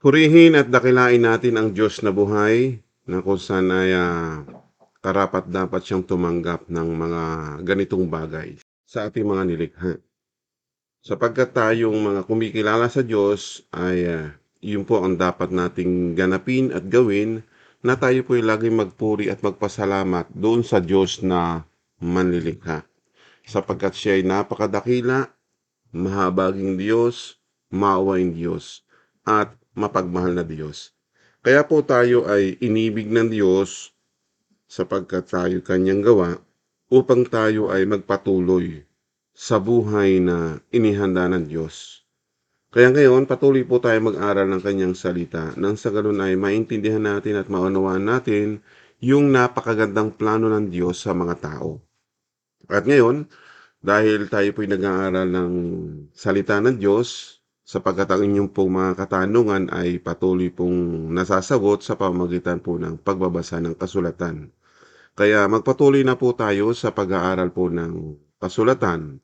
Purihin at dakilain natin ang Diyos na buhay na kung saan ay ah, karapat dapat siyang tumanggap ng mga ganitong bagay sa ating mga nilikha. Sapagkat tayong mga kumikilala sa Diyos ay ah, yun po ang dapat nating ganapin at gawin na tayo po ay laging magpuri at magpasalamat doon sa Diyos na manlilikha. Sapagkat siya ay napakadakila, mahabaging Diyos, maawaing Diyos, at mapagmahal na Diyos. Kaya po tayo ay inibig ng Diyos sapagkat tayo kanyang gawa upang tayo ay magpatuloy sa buhay na inihanda ng Diyos. Kaya ngayon, patuloy po tayo mag-aral ng kanyang salita nang sa ganun ay maintindihan natin at maunawaan natin yung napakagandang plano ng Diyos sa mga tao. At ngayon, dahil tayo po'y nag-aaral ng salita ng Diyos, sapagkat ang inyong pong mga katanungan ay patuloy pong nasasagot sa pamamagitan po ng pagbabasa ng kasulatan. Kaya magpatuloy na po tayo sa pag-aaral po ng kasulatan.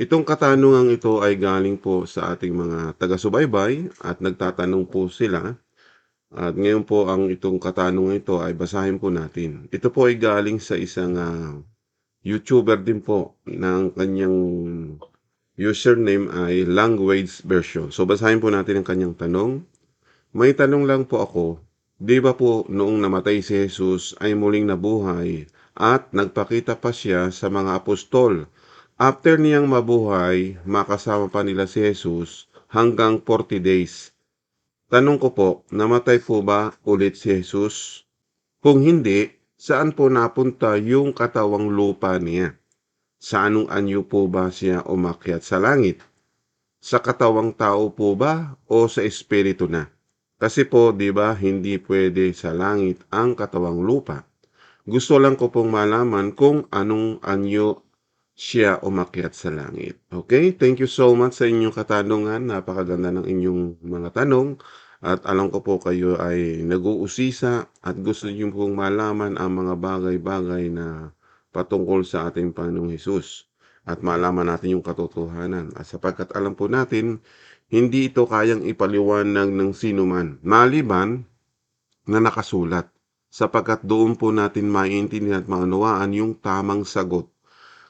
Itong katanungan ito ay galing po sa ating mga taga-subaybay at nagtatanong po sila. At ngayon po ang itong katanungan ito ay basahin po natin. Ito po ay galing sa isang ah, YouTuber din po ng kanyang username ay language version. So basahin po natin ang kanyang tanong. May tanong lang po ako, di ba po noong namatay si Jesus ay muling nabuhay at nagpakita pa siya sa mga apostol. After niyang mabuhay, makasama pa nila si Jesus hanggang 40 days. Tanong ko po, namatay po ba ulit si Jesus? Kung hindi, saan po napunta yung katawang lupa niya? Sa anong anyo po ba siya umakyat sa langit? Sa katawang tao po ba o sa espiritu na? Kasi po, di ba, hindi pwede sa langit ang katawang lupa. Gusto lang ko pong malaman kung anong anyo siya umakyat sa langit. Okay? Thank you so much sa inyong katanungan. Napakaganda ng inyong mga tanong. At alam ko po kayo ay nag-uusisa at gusto niyo pong malaman ang mga bagay-bagay na patungkol sa ating Panginoong Hesus at malaman natin yung katotohanan. At sapagkat alam po natin, hindi ito kayang ipaliwanag ng sino man, maliban na nakasulat. Sapagkat doon po natin maintindihan at maunawaan yung tamang sagot.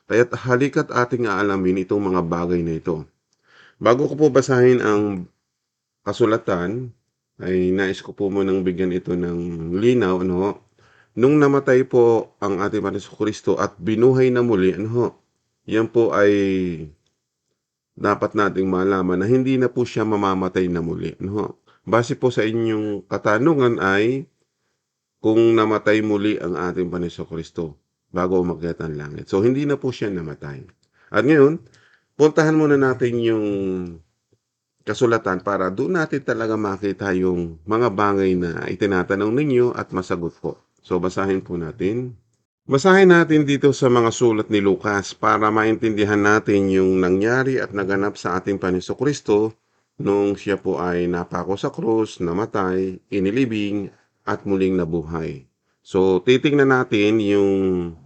Kaya't halika't ating aalamin itong mga bagay na ito. Bago ko po basahin ang kasulatan, ay nais ko po munang bigyan ito ng linaw, ano? Nung namatay po ang ating Panginoon Kristo at binuhay na muli, ano ho? Yan po ay dapat nating malaman na hindi na po siya mamamatay na muli. Ano ho? Base po sa inyong katanungan ay kung namatay muli ang ating Panginoon Kristo bago umakyat ang langit. So, hindi na po siya namatay. At ngayon, puntahan muna natin yung kasulatan para doon natin talaga makita yung mga bagay na itinatanong ninyo at masagot po. So, basahin po natin. Basahin natin dito sa mga sulat ni Lucas para maintindihan natin yung nangyari at naganap sa ating Panginoon Kristo nung siya po ay napako sa krus, namatay, inilibing, at muling nabuhay. So, titingnan natin yung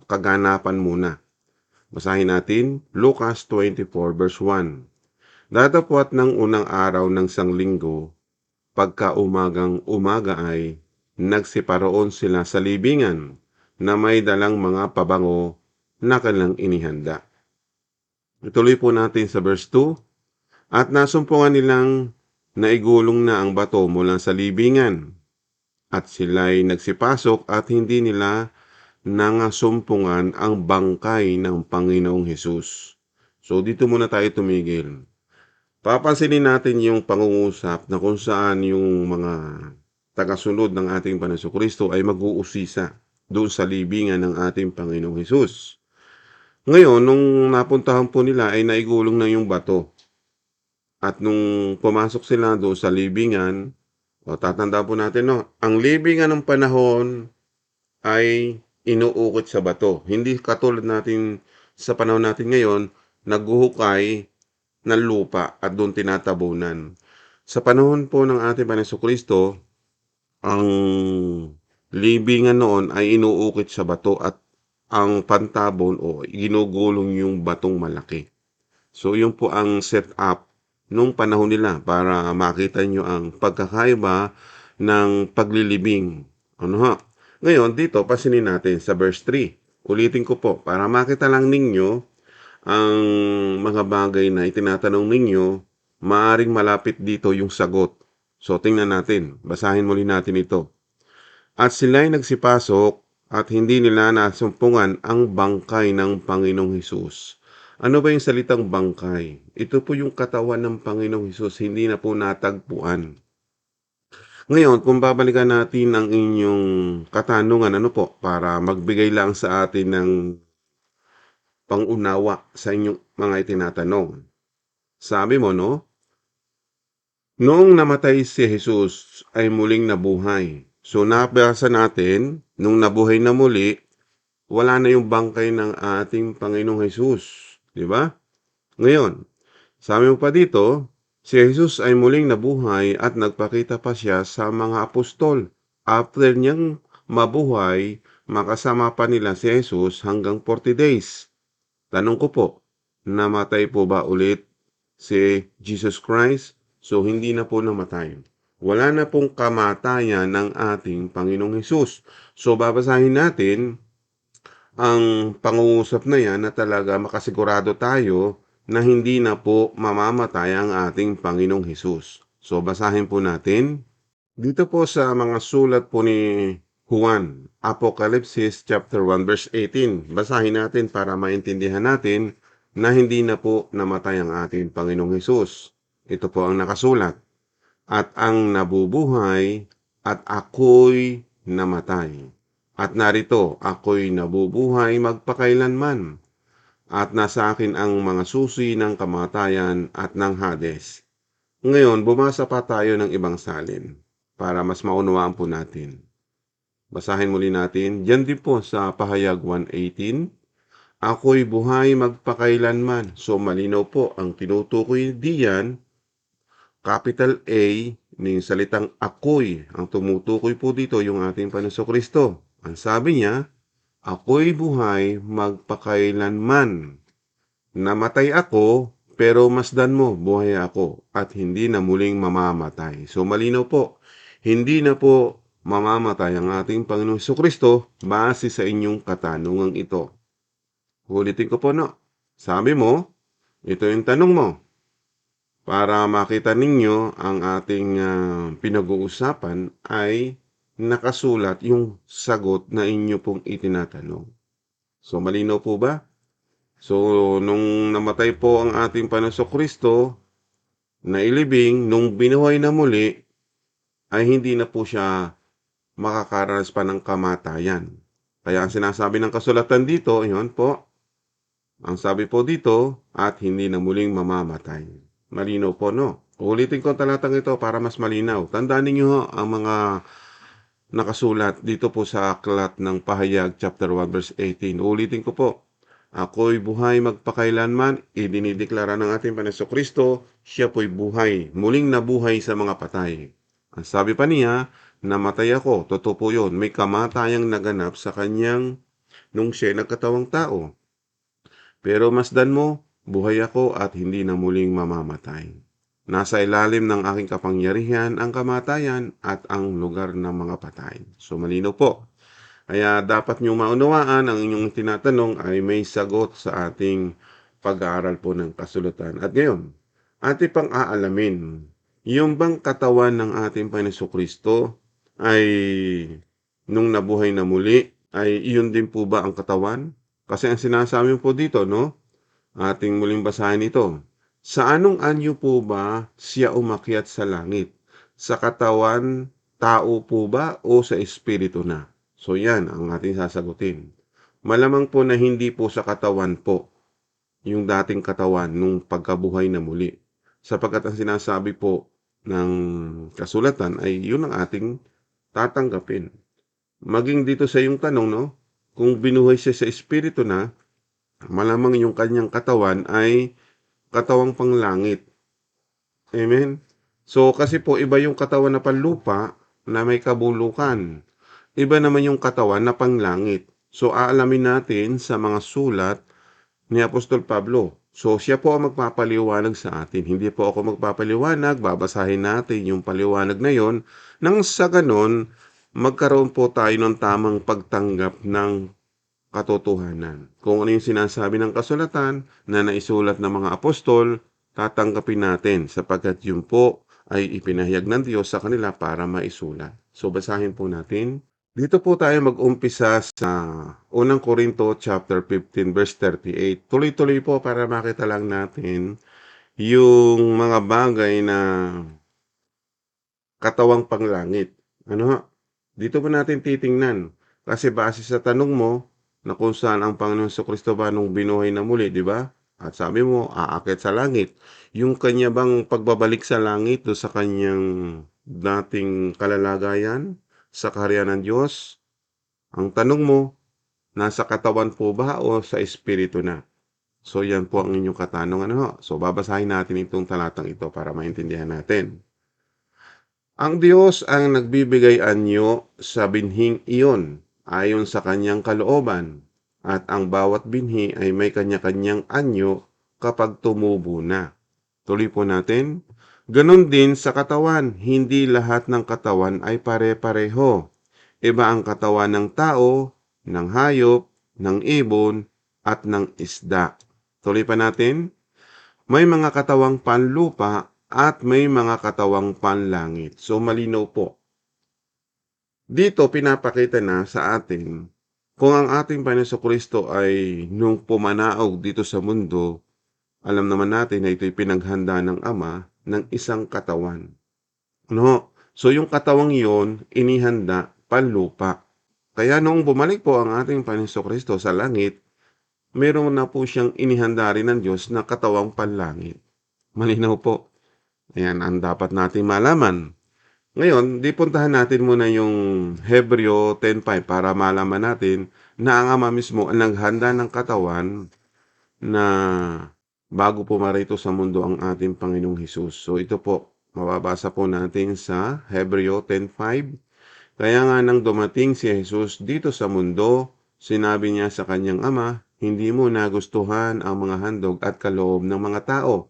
kaganapan muna. Basahin natin Lucas 24 verse 1. Datapwat ng unang araw ng sanglinggo, pagka umagang umaga ay nagsiparoon sila sa libingan na may dalang mga pabango na kanilang inihanda. Ituloy po natin sa verse 2. At nasumpungan nilang naigulong na ang bato mula sa libingan. At sila'y nagsipasok at hindi nila nangasumpungan ang bangkay ng Panginoong Hesus. So dito muna tayo tumigil. Papansinin natin yung pangungusap na kung saan yung mga tagasunod ng ating Panginoon Kristo ay mag-uusisa doon sa libingan ng ating Panginoong Hesus. Ngayon, nung napuntahan po nila ay naigulong na yung bato. At nung pumasok sila doon sa libingan, o tatanda po natin, no, ang libingan ng panahon ay inuukit sa bato. Hindi katulad natin sa panahon natin ngayon, naghuhukay ng lupa at doon tinatabunan. Sa panahon po ng ating Panginoon Kristo, ang libingan noon ay inuukit sa bato at ang pantabon o ginugulong yung batong malaki. So yun po ang setup nung panahon nila para makita nyo ang pagkakaiba ng paglilibing. Ano ho? Ngayon, dito, pasinin natin sa verse 3. Ulitin ko po, para makita lang ninyo ang mga bagay na itinatanong ninyo, maaring malapit dito yung sagot. So, tingnan natin. Basahin muli natin ito. At sila'y nagsipasok at hindi nila nasumpungan ang bangkay ng Panginoong Hesus. Ano ba yung salitang bangkay? Ito po yung katawan ng Panginoong Hesus, hindi na po natagpuan. Ngayon, kung babalikan natin ang inyong katanungan, ano po, para magbigay lang sa atin ng pangunawa sa inyong mga itinatanong. Sabi mo, no? Noong namatay si Jesus ay muling nabuhay. So nabasa natin, nung nabuhay na muli, wala na yung bangkay ng ating Panginoong Jesus. Di ba? Ngayon, sabi mo pa dito, si Jesus ay muling nabuhay at nagpakita pa siya sa mga apostol. After niyang mabuhay, makasama pa nila si Jesus hanggang 40 days. Tanong ko po, namatay po ba ulit si Jesus Christ? So, hindi na po namatay. Wala na pong kamatayan ng ating Panginoong Hesus. So, babasahin natin ang pangungusap na yan na talaga makasigurado tayo na hindi na po mamamatay ang ating Panginoong Hesus. So, basahin po natin. Dito po sa mga sulat po ni Juan, Apocalypse chapter 1 verse 18. Basahin natin para maintindihan natin na hindi na po namatay ang ating Panginoong Hesus. Ito po ang nakasulat. At ang nabubuhay at ako'y namatay. At narito, ako'y nabubuhay magpakailanman. At nasa akin ang mga susi ng kamatayan at ng Hades. Ngayon, bumasa pa tayo ng ibang salin para mas maunawaan po natin. Basahin muli natin. Diyan din po sa pahayag 118. Ako'y buhay magpakailanman. So malinaw po ang tinutukoy diyan capital A ng salitang ako'y. Ang tumutukoy po dito yung ating Panginoon Kristo. Ang sabi niya, ako'y buhay magpakailanman. Namatay ako, pero masdan mo, buhay ako, at hindi na muling mamamatay. So malinaw po, hindi na po mamamatay ang ating Panginoong Kristo base sa inyong katanungang ito. Ulitin ko po no. Sabi mo, ito yung tanong mo para makita ninyo ang ating uh, pinag-uusapan ay nakasulat yung sagot na inyo pong itinatanong. So, malinaw po ba? So, nung namatay po ang ating Panaso Kristo, na ilibing, nung binuhay na muli, ay hindi na po siya makakaranas pa ng kamatayan. Kaya ang sinasabi ng kasulatan dito, yun po, ang sabi po dito, at hindi na muling mamamatay. Malinaw po, no? Ulitin ko ang talatang ito para mas malinaw. Tandaan ninyo ho, ang mga nakasulat dito po sa aklat ng Pahayag chapter 1 verse 18. Ulitin ko po. Ako'y buhay magpakailanman, idinideklara ng ating Panginoon Kristo, siya po'y buhay, muling nabuhay sa mga patay. Ang sabi pa niya, namatay ako, totoo po yun, may kamatayang naganap sa kanyang nung siya nagkatawang tao. Pero masdan mo, buhay ako at hindi na muling mamamatay. Nasa ilalim ng aking kapangyarihan ang kamatayan at ang lugar ng mga patay. So malino po. Kaya dapat nyo maunawaan ang inyong tinatanong ay may sagot sa ating pag-aaral po ng kasulatan. At ngayon, ating pang aalamin, yung bang katawan ng ating Panginoon Kristo ay nung nabuhay na muli, ay iyon din po ba ang katawan? Kasi ang sinasabi po dito, no? Ating muling basahin ito. Sa anong anyo po ba siya umakyat sa langit? Sa katawan, tao po ba o sa espiritu na? So yan ang ating sasagutin. Malamang po na hindi po sa katawan po yung dating katawan nung pagkabuhay na muli. Sapagkat ang sinasabi po ng kasulatan ay yun ang ating tatanggapin. Maging dito sa yung tanong, no? Kung binuhay siya sa espiritu na, malamang yung kanyang katawan ay katawang panglangit. Amen? So, kasi po, iba yung katawan na panlupa na may kabulukan. Iba naman yung katawan na panglangit. So, aalamin natin sa mga sulat ni Apostol Pablo. So, siya po ang magpapaliwanag sa atin. Hindi po ako magpapaliwanag, babasahin natin yung paliwanag na yon. Nang sa ganon, magkaroon po tayo ng tamang pagtanggap ng katotohanan. Kung ano yung sinasabi ng kasulatan na naisulat ng mga apostol, tatanggapin natin sapagkat yun po ay ipinahayag ng Diyos sa kanila para maisulat. So basahin po natin. Dito po tayo mag-umpisa sa unang Korinto chapter 15 verse 38. Tuloy-tuloy po para makita lang natin yung mga bagay na katawang panglangit. Ano? Dito po natin titingnan. Kasi base sa tanong mo na kung saan ang Panginoon sa Kristo ba nung binuhay na muli, di ba? At sabi mo, aakit sa langit. Yung kanya bang pagbabalik sa langit do sa kanyang dating kalalagayan sa kaharian ng Diyos? Ang tanong mo, nasa katawan po ba o sa espiritu na? So yan po ang inyong katanungan. Ano? So babasahin natin itong talatang ito para maintindihan natin. Ang Diyos ang nagbibigay anyo sa binhing iyon ayon sa kanyang kalooban at ang bawat binhi ay may kanya-kanyang anyo kapag tumubo na. Tuloy po natin. Ganon din sa katawan, hindi lahat ng katawan ay pare-pareho. Iba ang katawan ng tao, ng hayop, ng ibon, at ng isda. Tuloy pa natin. May mga katawang panlupa at may mga katawang panlangit. So malinaw po. Dito pinapakita na sa atin kung ang ating Panginoon Kristo ay nung pumanaog dito sa mundo, alam naman natin na ito'y pinaghanda ng Ama ng isang katawan. No? So yung katawang iyon, inihanda panlupa. Kaya noong bumalik po ang ating Panginoon Kristo sa langit, meron na po siyang inihanda rin ng Diyos na katawang panlangit. Malinaw po. Ayan ang dapat natin malaman. Ngayon, di puntahan natin muna yung Hebreo 10.5 para malaman natin na ang Ama mismo ang naghanda ng katawan na bago pumarito sa mundo ang ating Panginoong Hesus. So ito po, mababasa po natin sa Hebreo 10.5. Kaya nga nang dumating si Jesus dito sa mundo, sinabi niya sa kanyang Ama, hindi mo nagustuhan ang mga handog at kaloob ng mga tao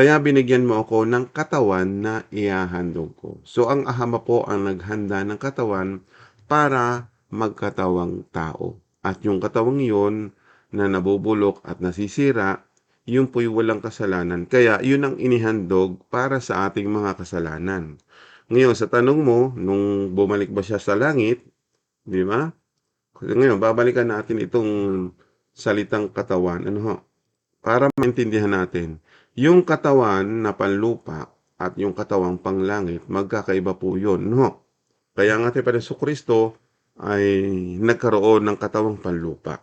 kaya binigyan mo ako ng katawan na ihahandog ko. So ang ahama po ang naghanda ng katawan para magkatawang tao. At yung katawang yon na nabubulok at nasisira, yun po'y walang kasalanan. Kaya yun ang inihandog para sa ating mga kasalanan. Ngayon, sa tanong mo, nung bumalik ba siya sa langit, di ba? Ngayon, babalikan natin itong salitang katawan. Ano ho? Para maintindihan natin yung katawan na panlupa at yung katawang panglangit, magkakaiba po yun, no? Kaya nga ating Panginoon Kristo ay nagkaroon ng katawang panlupa.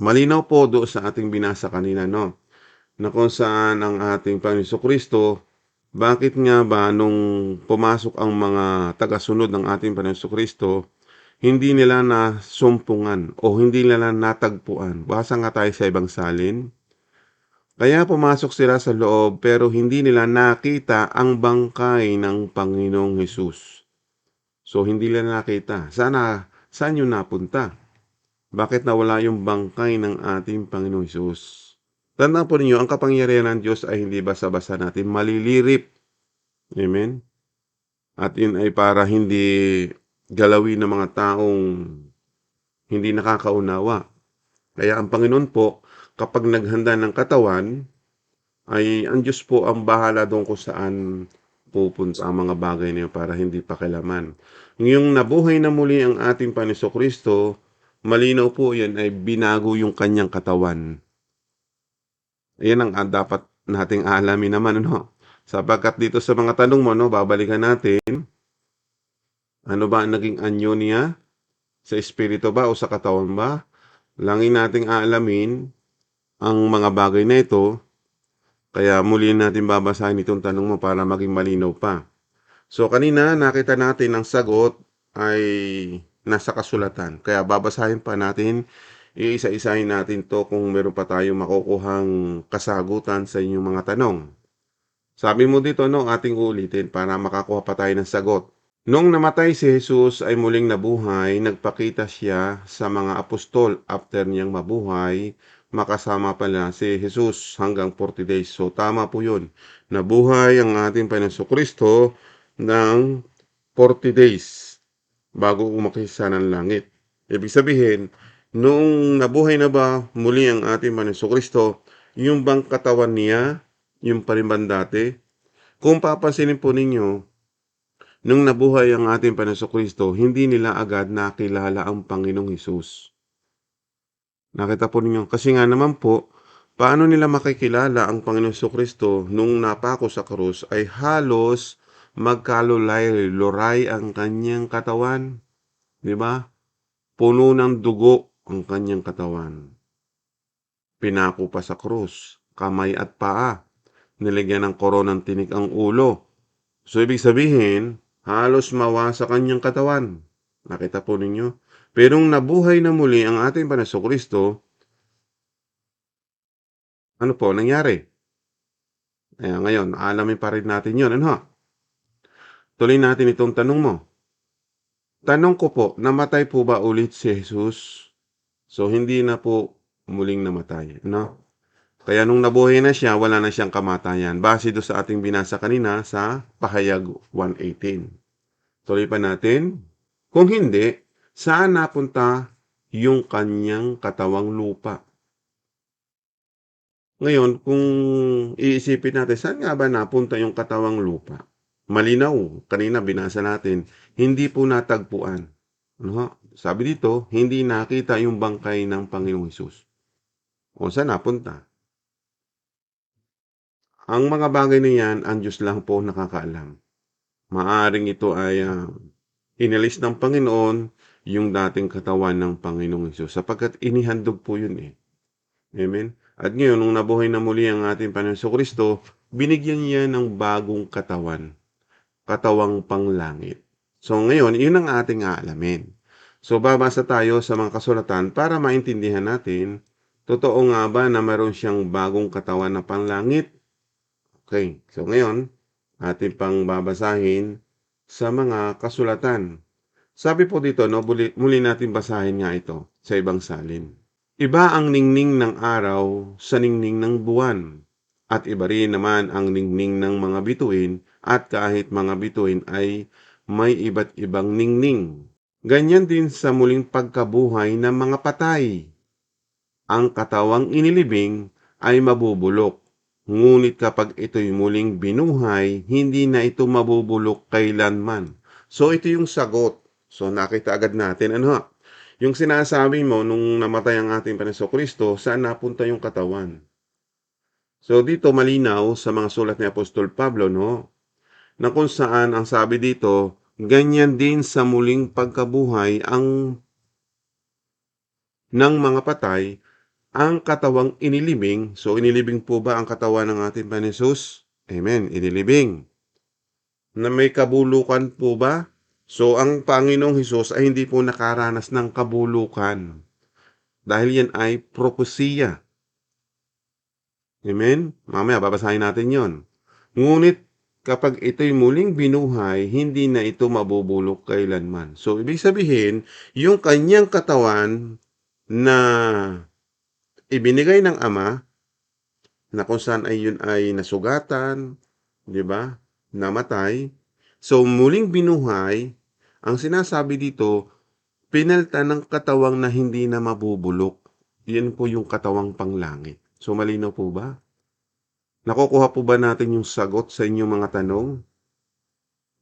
Malinaw po do sa ating binasa kanina, no? Na kung saan ang ating Panginoon Kristo, bakit nga ba nung pumasok ang mga tagasunod ng ating Panginoon Kristo, hindi nila nasumpungan o hindi nila natagpuan. Basa nga tayo sa ibang salin. Kaya pumasok sila sa loob pero hindi nila nakita ang bangkay ng Panginoong Hesus. So hindi nila nakita. Sana, saan yun napunta? Bakit nawala yung bangkay ng ating Panginoong Hesus? Tandaan po ninyo, ang kapangyarihan ng Diyos ay hindi basa-basa natin malilirip. Amen? At yun ay para hindi galawin ng mga taong hindi nakakaunawa. Kaya ang Panginoon po, kapag naghanda ng katawan, ay ang Diyos po ang bahala doon kung saan pupunta ang mga bagay niyo para hindi pakilaman. Ngayong nabuhay na muli ang ating Paniso Kristo, malinaw po yan ay binago yung kanyang katawan. Ayan ang dapat nating alamin naman, ano? Sapagkat dito sa mga tanong mo, no, babalikan natin, ano ba ang naging anyo niya? Sa espiritu ba o sa katawan ba? Langin nating aalamin ang mga bagay na ito, kaya muli natin babasahin itong tanong mo para maging malinaw pa. So kanina nakita natin ang sagot ay nasa kasulatan. Kaya babasahin pa natin, iisa-isahin natin to kung meron pa tayong makukuhang kasagutan sa inyong mga tanong. Sabi mo dito, no, ating ulitin para makakuha pa tayo ng sagot. Nung namatay si Jesus ay muling nabuhay, nagpakita siya sa mga apostol after niyang mabuhay makasama pala si Jesus hanggang 40 days. So tama po yun. Nabuhay ang ating Panginoon Kristo ng 40 days bago umakisa ng langit. Ibig sabihin, noong nabuhay na ba muli ang ating Panginoon Kristo, yung bang katawan niya, yung pa rin bang dati? Kung papansinin po ninyo, nung nabuhay ang ating Panginoon Kristo, hindi nila agad nakilala ang Panginoong Hesus. Nakita po ninyo, kasi nga naman po, paano nila makikilala ang Panginoong Kristo nung napako sa krus ay halos magkalulay, luray ang kanyang katawan. Di ba? Puno ng dugo ang kanyang katawan. Pinako pa sa krus, kamay at paa. Nilagyan ng koronang tinik ang ulo. So, ibig sabihin, halos mawa sa kanyang katawan. Nakita po ninyo? Pero nung nabuhay na muli ang ating Panaso Kristo, ano po nangyari? Ayan, ngayon, alamin pa rin natin yun. Ano? Tuloy natin itong tanong mo. Tanong ko po, namatay po ba ulit si Jesus? So, hindi na po muling namatay. Ano? Kaya nung nabuhay na siya, wala na siyang kamatayan. Base do sa ating binasa kanina sa Pahayag 1.18. Tuloy pa natin. Kung hindi, saan napunta yung kanyang katawang lupa? Ngayon, kung iisipin natin, saan nga ba napunta yung katawang lupa? Malinaw, kanina binasa natin, hindi po natagpuan. Ano? Sabi dito, hindi nakita yung bangkay ng Panginoong Hesus. O saan napunta? Ang mga bagay na yan, ang Diyos lang po nakakaalam. Maaring ito ay uh, inalis ng Panginoon yung dating katawan ng Panginoong Hesus sapagkat inihandog po yun eh. Amen? At ngayon, nung nabuhay na muli ang ating Panginoon Kristo, binigyan niya ng bagong katawan. Katawang panglangit. So ngayon, yun ang ating aalamin. So babasa tayo sa mga kasulatan para maintindihan natin, totoo nga ba na meron siyang bagong katawan na panglangit? Okay, so ngayon, ating pang babasahin sa mga kasulatan. Sabi po dito, no, muli, muli natin basahin nga ito sa ibang salin. Iba ang ningning ng araw sa ningning ng buwan, at iba rin naman ang ningning ng mga bituin, at kahit mga bituin ay may iba't ibang ningning. Ganyan din sa muling pagkabuhay ng mga patay. Ang katawang inilibing ay mabubulok, ngunit kapag ito'y muling binuhay, hindi na ito mabubulok kailanman. So ito yung sagot. So nakita agad natin ano yung sinasabi mo nung namatay ang ating Panginoon Kristo, saan napunta yung katawan? So dito malinaw sa mga sulat ni Apostol Pablo, no? Na kung saan ang sabi dito, ganyan din sa muling pagkabuhay ang ng mga patay ang katawang inilibing. So inilibing po ba ang katawan ng ating Panginoon Amen, inilibing. Na may kabulukan po ba? So, ang Panginoong Hesus ay hindi po nakaranas ng kabulukan. Dahil yan ay propesiya. Amen? Mamaya, babasahin natin yon. Ngunit, kapag ito'y muling binuhay, hindi na ito mabubulok kailanman. So, ibig sabihin, yung kanyang katawan na ibinigay ng Ama, na kung saan ay yun ay nasugatan, di ba? Namatay. So, muling binuhay, ang sinasabi dito, pinalta ng katawang na hindi na mabubulok. Yan po yung katawang panglangit. So malinaw po ba? Nakukuha po ba natin yung sagot sa inyong mga tanong?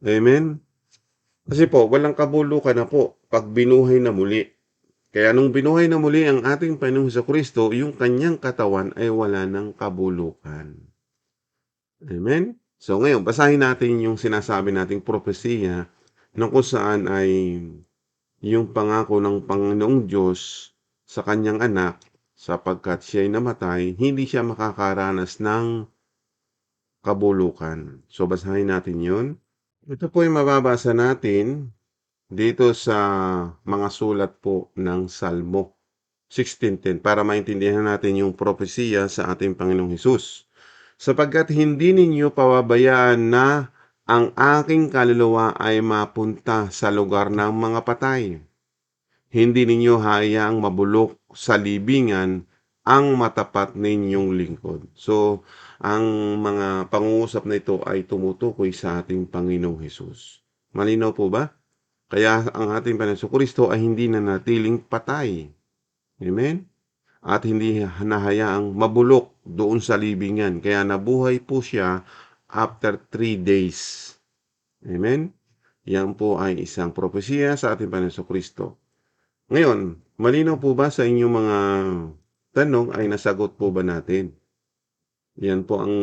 Amen? Kasi po, walang kabulukan na po pag binuhay na muli. Kaya nung binuhay na muli ang ating Panginoong sa Kristo, yung kanyang katawan ay wala ng kabulukan. Amen? So ngayon, basahin natin yung sinasabi nating propesiya na kung saan ay yung pangako ng Panginoong Diyos sa kanyang anak sapagkat siya ay namatay, hindi siya makakaranas ng kabulukan. So, basahin natin yun. Ito po yung mababasa natin dito sa mga sulat po ng Salmo 16.10 para maintindihan natin yung propesiya sa ating Panginoong Hesus. Sapagkat hindi ninyo pawabayaan na ang aking kaluluwa ay mapunta sa lugar ng mga patay. Hindi ninyo hayaang mabulok sa libingan ang matapat ninyong lingkod. So, ang mga pangungusap na ito ay tumutukoy sa ating Panginoong Hesus. Malinaw po ba? Kaya ang ating Panginoon Kristo ay hindi na natiling patay. Amen? At hindi nahayaang mabulok doon sa libingan. Kaya nabuhay po siya after three days. Amen? Yan po ay isang propesiya sa ating Panginoon Kristo. Ngayon, malinaw po ba sa inyong mga tanong ay nasagot po ba natin? Yan po ang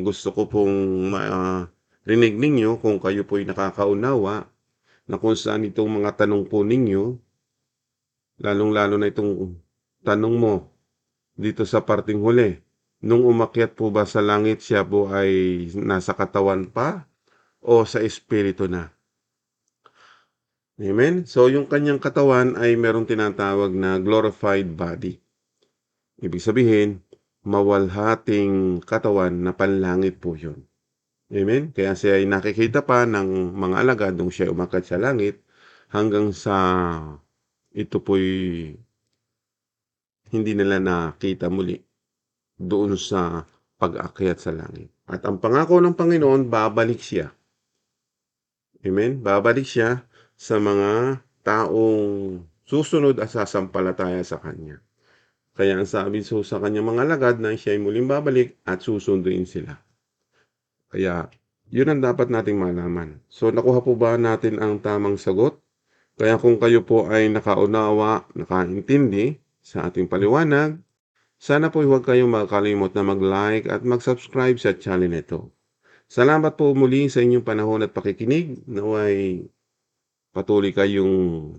gusto ko pong marinig ninyo kung kayo po ay nakakaunawa na kung saan itong mga tanong po ninyo, lalong-lalo na itong tanong mo dito sa parting huli. Nung umakyat po ba sa langit, siya po ay nasa katawan pa o sa espiritu na? Amen? So, yung kanyang katawan ay merong tinatawag na glorified body. Ibig sabihin, mawalhating katawan na panlangit po yun. Amen? Kaya siya ay nakikita pa ng mga alagad nung siya umakyat sa langit hanggang sa ito po'y hindi nila nakita muli doon sa pag-akyat sa langit. At ang pangako ng Panginoon, babalik siya. Amen? Babalik siya sa mga taong susunod at sasampalataya sa Kanya. Kaya ang sabi so sa kanyang mga lagad na siya ay muling babalik at susunduin sila. Kaya yun ang dapat nating malaman. So nakuha po ba natin ang tamang sagot? Kaya kung kayo po ay nakaunawa, nakaintindi sa ating paliwanag, sana po huwag kayong makakalimot na mag-like at mag-subscribe sa channel nito. Salamat po muli sa inyong panahon at pakikinig. Naway patuloy kayong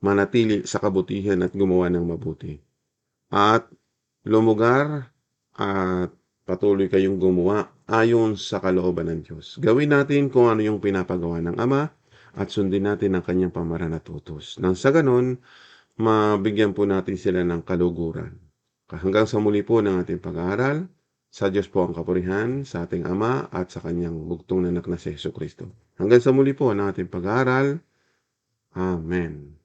manatili sa kabutihan at gumawa ng mabuti. At lumugar at patuloy kayong gumawa ayon sa kalooban ng Diyos. Gawin natin kung ano yung pinapagawa ng Ama at sundin natin ang kanyang pamaran at utos. Nang sa ganon, mabigyan po natin sila ng kaluguran. Hanggang sa muli po ng ating pag-aaral, sa Diyos po ang kapurihan, sa ating Ama at sa kanyang bugtong na anak na si Yesu Kristo. Hanggang sa muli po ng ating pag-aaral. Amen.